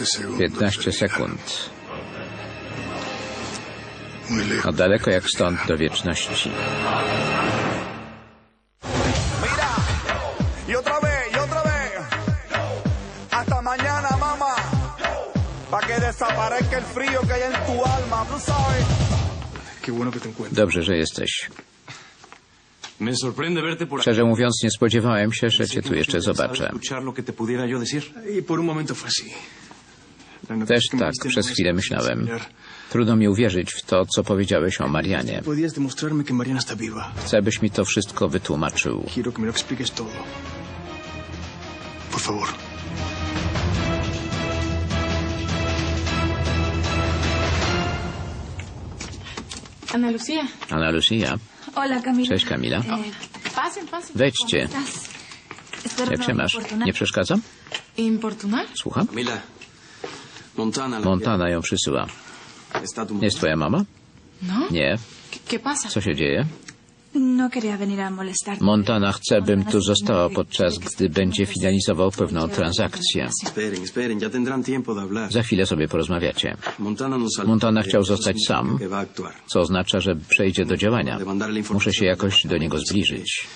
15 segundos. 15 sería. sekund. A daleko jak stąd do wieczności. Dobrze, że jesteś. Szczerze mówiąc, nie spodziewałem się, że cię tu jeszcze zobaczę. Też tak, przez no chwilę myślałem. Trudno mi uwierzyć w to, co powiedziałeś o Marianie. Chcę, byś mi to wszystko wytłumaczył. Por favor. Ana Lucía. Ana Lucia, Hola, Camila. cześć Kamila. Eh. Wejdźcie. Jak no się masz? importunar. Nie przeszkadzam? Słucham? Montana. ją przysyła. Jest twoja mama? ¿No? Nie. Co się dzieje? No. Montana chce, bym tu została podczas gdy będzie finalizował pewną transakcję. Za chwilę sobie porozmawiacie. Montana. Montana chciał zostać sam, co oznacza, że przejdzie do działania. Muszę się jakoś do niego zbliżyć.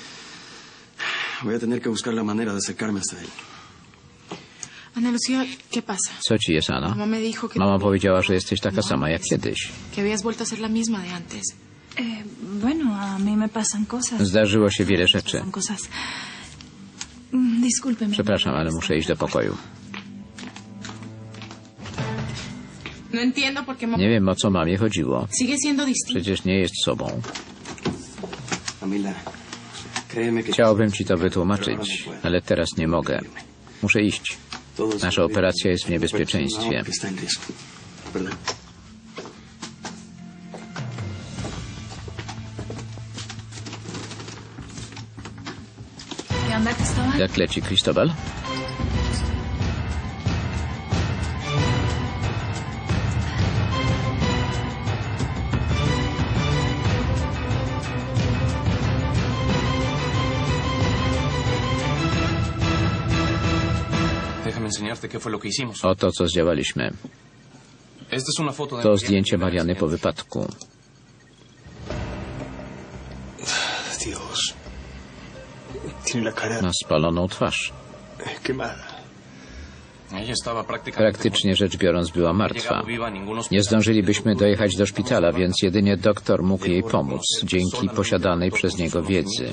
Voy a tener que buscar la manera de acercarme hasta él. Ana Lucía, ¿qué pasa? Co ci jest, Ana? Mamá me dijo que, Mama powiedziała, że jesteś taka sama jak kiedyś. que habías vuelto a ser la misma de antes. Eh, bueno, a mí me pasan cosas. Zdarzyło się wiele rzeczy. Pasan cosas. Mm. Przepraszam, ale muszę iść do pokoju. No entiendo por qué mamá Nie wiem, o co mamie chodziło. sigue siendo distinta. Przecież nie jest sobą. Camila, créeme que... Chciałbym ci to wytłumaczyć, ale teraz nie mogę. Muszę iść. Nasza operacja jest w niebezpieczeństwie. Que está en enseñarte qué fue lo que hicimos. Oto, co zdziałaliśmy. Esta es una foto de... To zdjęcie Mariany po wypadku. Dios. Tiene la cara Ma spaloną twarz. Praktycznie rzecz biorąc była martwa. Nie zdążylibyśmy dojechać do szpitala, więc jedynie doktor mógł jej pomóc dzięki posiadanej przez niego wiedzy.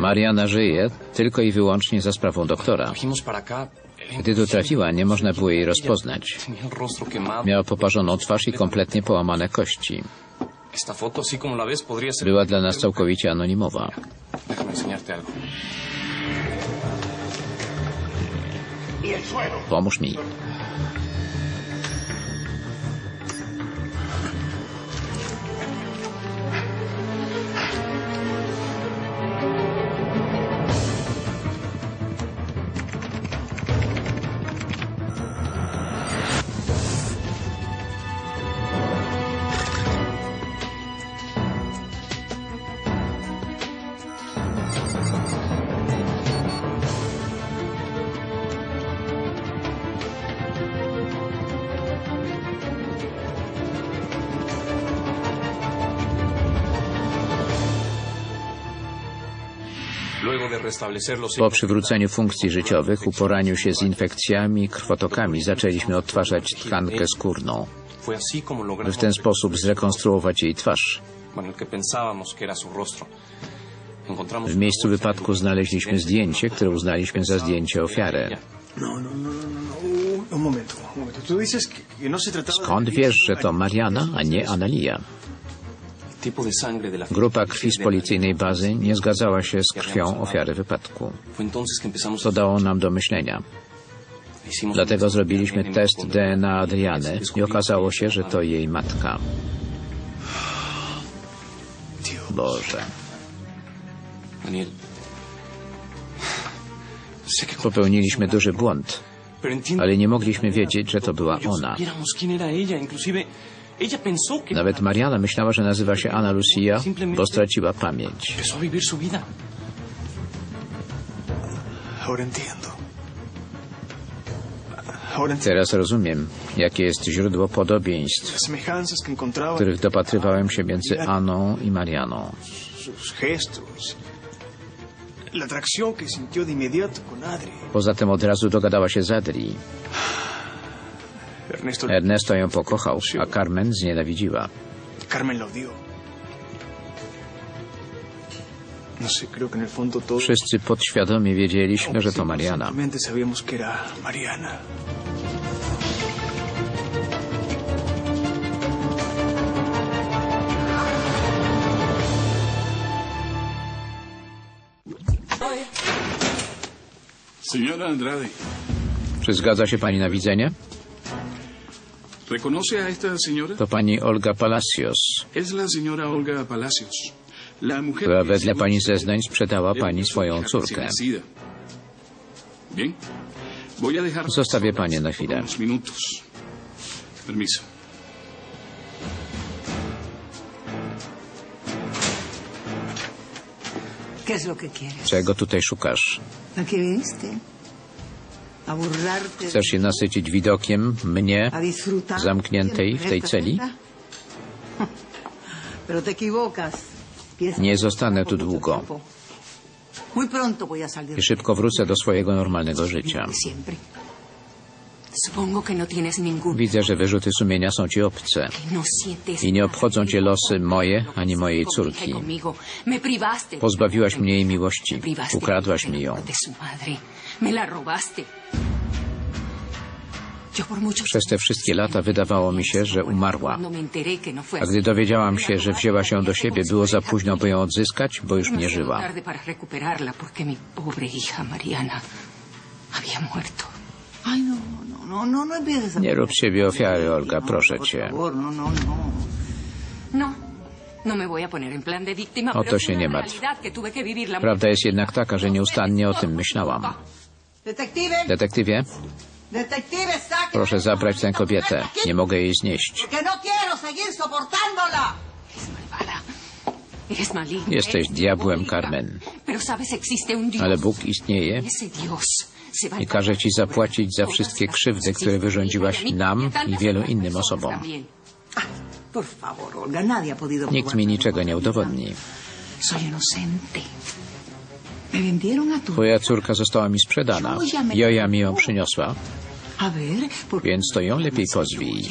Mariana żyje tylko i wyłącznie za sprawą doktora. Gdy tu trafiła, nie można było jej rozpoznać. Miała poparzoną twarz i kompletnie połamane kości. Była dla nas całkowicie anonimowa. Pomóż mi. Po przywróceniu funkcji życiowych, uporaniu się z infekcjami i krwotokami, zaczęliśmy odtwarzać tkankę skórną, by w ten sposób zrekonstruować jej twarz. W miejscu wypadku znaleźliśmy zdjęcie, które uznaliśmy za zdjęcie ofiary. No, Skąd wiesz, że to Mariana, a nie Analia? Grupa krwi z policyjnej bazy nie zgadzała się z krwią ofiary wypadku. To dało nam do myślenia. Dlatego zrobiliśmy test DNA Adriany i okazało się, że to jej matka. Boże. Popełniliśmy duży błąd, ale nie mogliśmy wiedzieć, że to była ona. Nawet Mariana myślała, że nazywa się Ana Lucia, bo straciła pamięć. entiendo. Teraz rozumiem, jakie jest źródło podobieństw, których dopatrywałem się między Aną i Marianą. Poza tym od razu dogadała się z Adri. Ernesto, ją pokochał, a Carmen znienawidziła. Carmen la odió. No Wszyscy podświadomie wiedzieliśmy, że to Mariana. Czy zgadza się pani na widzenie? ¿Reconoce a esta señora? To pani Olga Palacios, Es la señora Olga Palacios, la mujer która wedle pani zeznań sprzedała pani swoją córkę. Bien, voy a dejar... Zostawię panie na chwilę. Minutos. Permiso. Czego tutaj szukasz? ¿A qué viniste? Chcesz się nasycić widokiem mnie, zamkniętej w tej celi? Nie zostanę tu długo. i szybko wrócę do swojego normalnego życia. Widzę, że wyrzuty sumienia są ci obce No i nie obchodzą cię losy moje ani mojej córki. Pozbawiłaś mnie jej miłości, ukradłaś mi ją. Przez te wszystkie lata wydawało mi się, że umarła. No A gdy dowiedziałam się, że wzięła się do siebie, było za późno, by ją odzyskać, bo już nie żyła. tarde para Nie rób siebie ofiary, Olga, No, proszę cię. no, no, no. No, no O to się nie martw. Prawda jest jednak taka, że nieustannie o tym myślałam. Detektywie, proszę zabrać tę kobietę. Nie mogę jej znieść. No. Jesteś diabłem. Carmen. Ale Bóg istnieje I każe ci zapłacić za wszystkie krzywdy, które wyrządziłaś nam i wielu innym osobom. Nikt mi niczego nie udowodni. Twoja córka została mi sprzedana. Joja mi ją przyniosła, A ver, ¿por qué więc to ją lepiej pozwij.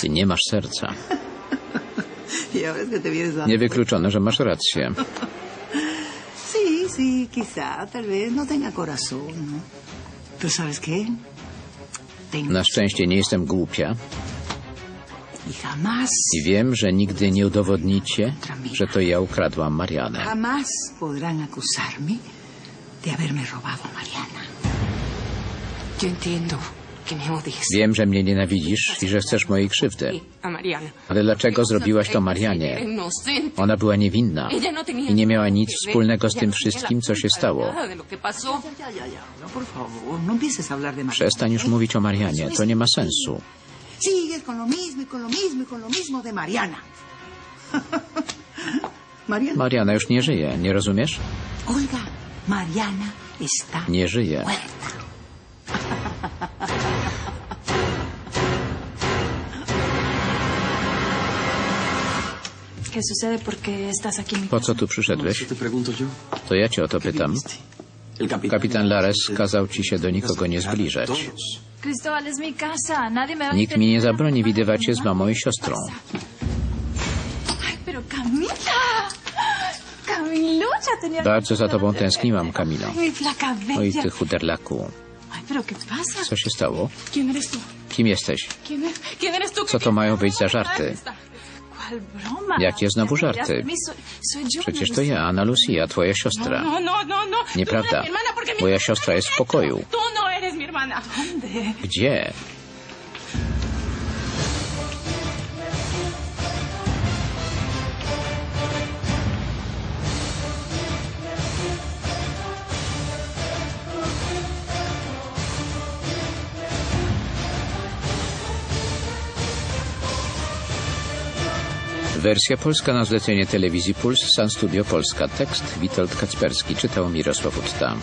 Ty nie masz serca. Ya ves que te vienes a... Niewykluczone, że masz rację. Sí, sí, quizá, tal vez no tenga corazón. Pero ¿sabes qué? Na szczęście nie jestem głupia Y i wiem, że nigdy nie udowodnicie, że to ja ukradłam Marianę. jamás podrán acusarme de haberme robado Mariana. Yo entiendo. Wiem, że mnie nienawidzisz i że chcesz mojej krzywdy. Ale dlaczego zrobiłaś to Marianie? inocente. Ona była niewinna no i nie miała nic wspólnego z tym no wszystkim, co się stało. no, no. Przestań już mówić o Marianie, to nie ma sensu. Sigues con lo mismo y con lo mismo y con lo mismo de Mariana. Mariana. Mariana już nie żyje, nie rozumiesz? Olga, Mariana está Nie żyje. muerta. Po co tu przyszedłeś? te pregunto yo. To ja cię o to pytam. El Kapitan Lares kazał ci się do nikogo nie zbliżać. Cristóbal, es mi casa. Nadie me va a Nikt mi nie zabroni widywać się z mamą i siostrą. Bardzo za tobą tęskniłam, Kamilo. Oj, ty chuderlaku. Co się stało? Kim jesteś? Co to mają być za żarty? Jakie znowu żarty? Przecież to ja, Ana Lucia, twoja siostra. No, no, no, no. Nieprawda. Moja siostra jest w pokoju. Gdzie? Wersja polska na zlecenie telewizji Puls, San Studio Polska. Tekst Witold Kacperski, czytał Mirosław Utta.